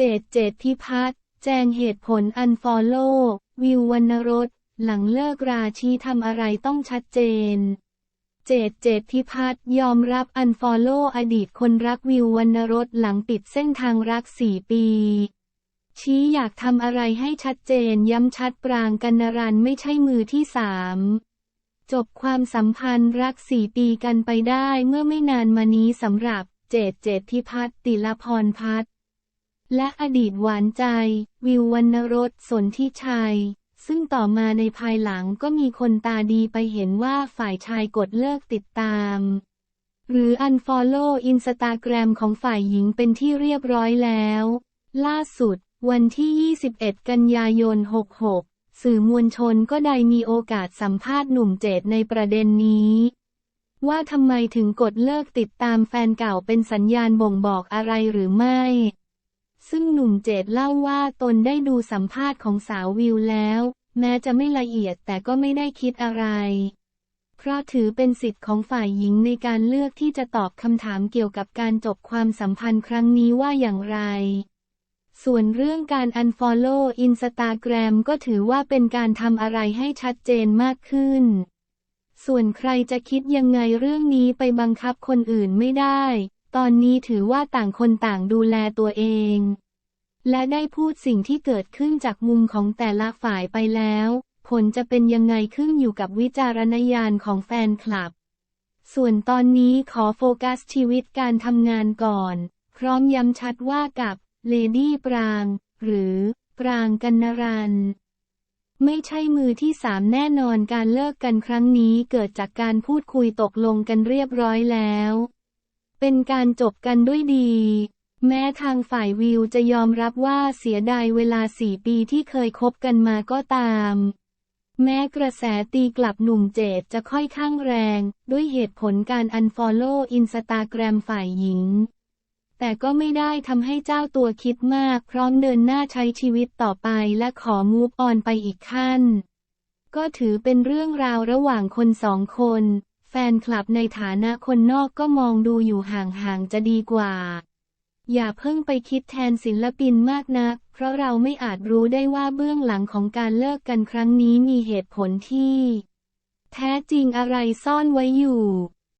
เจดเจดพิพัฒน์แจงเหตุผลอันฟอลโล่วิววรรณรสหลังเลิกราชี้ทำอะไรต้องชัดเจน เจดเจดพิพัฒน์ยอมรับอันฟอลโล่อดีตคนรักวิววรรณรสหลังปิดเส้นทางรักสี่ปี ชี้อยากทำอะไรให้ชัดเจนย้ำชัดปรางกันนรันไม่ใช่มือที่สามจบความสัมพันธ์รักสี่ปีกันไปได้เมื่อไม่นานมานี้สำหรับเจดเจดพิพัฒน์ติลพรพัฒน์ และอดีตหวานใจ วิววรรณรสสนทิชัย ซึ่งต่อมาในภายหลังก็มีคนตาดีไปเห็นว่าฝ่ายชายกดเลิกติดตาม หรือ unfollow อินสตาแกรมของฝ่ายหญิงเป็นที่เรียบร้อยแล้ว ล่าสุด วันที่ 21 กันยายน 66 สื่อมวลชนก็ได้มีโอกาสสัมภาษณ์หนุ่มเจดในประเด็นนี้ว่าทำไมถึงกดเลิกติดตามแฟนเก่าเป็นสัญญาณบ่งบอกอะไรหรือไม่ ซึ่งหนุ่มเจดเล่าว่าตนได้ดูสัมภาษณ์ของสาววิวแล้ว แม้จะไม่ละเอียดแต่ก็ไม่ได้คิดอะไร เพราะถือเป็นสิทธิ์ของฝ่ายหญิงในการเลือกที่จะตอบคำถามเกี่ยวกับการจบความสัมพันธ์ครั้งนี้ว่าอย่างไร ส่วนเรื่องการ unfollow Instagram ก็ถือว่าเป็นการทำอะไรให้ชัดเจนมากขึ้น ส่วนใครจะคิดยังไงเรื่องนี้ไปบังคับคนอื่นไม่ได้ ตอนนี้ถือว่าต่างคนต่างดูแลตัวเอง และได้พูดสิ่งที่เกิดขึ้นจากมุมของแต่ละฝ่ายไปแล้ว ผลจะเป็นยังไงขึ้นอยู่กับวิจารณญาณของแฟนคลับ ส่วนตอนนี้ขอโฟกัสชีวิตการทำงานก่อน พร้อมย้ำชัดว่ากับเลดี้ปราง หรือปรางกันนรันไม่ใช่มือที่สามแน่นอนการเลิกกันครั้งนี้เกิดจากการพูดคุยตกลงกันเรียบร้อยแล้ว เป็นการจบกันด้วยดี แม้ทางฝ่ายวิวจะยอมรับว่าเสียดายเวลาสี่ปีที่เคยคบกันมาก็ตาม แม้กระแสตีกลับหนุ่มเจดจะค่อยข้างแรง ด้วยเหตุผลการ unfollow Instagram ฝ่ายหญิง แต่ก็ไม่ได้ทำให้เจ้าตัวคิดมากพร้อมเดินหน้าใช้ชีวิตต่อไปและขอมูฟออนไปอีกขั้น ก็ถือเป็นเรื่องราวระหว่างคนสองคน แฟนคลับในฐานะคนนอกก็มองดูอยู่ห่างๆจะดีกว่า อย่าเพิ่งไปคิดแทนศิลปินมากนัก เพราะเราไม่อาจรู้ได้ว่าเบื้องหลังของการเลิกกันครั้งนี้มีเหตุผลที่ แท้จริงอะไรซ่อนไว้อยู่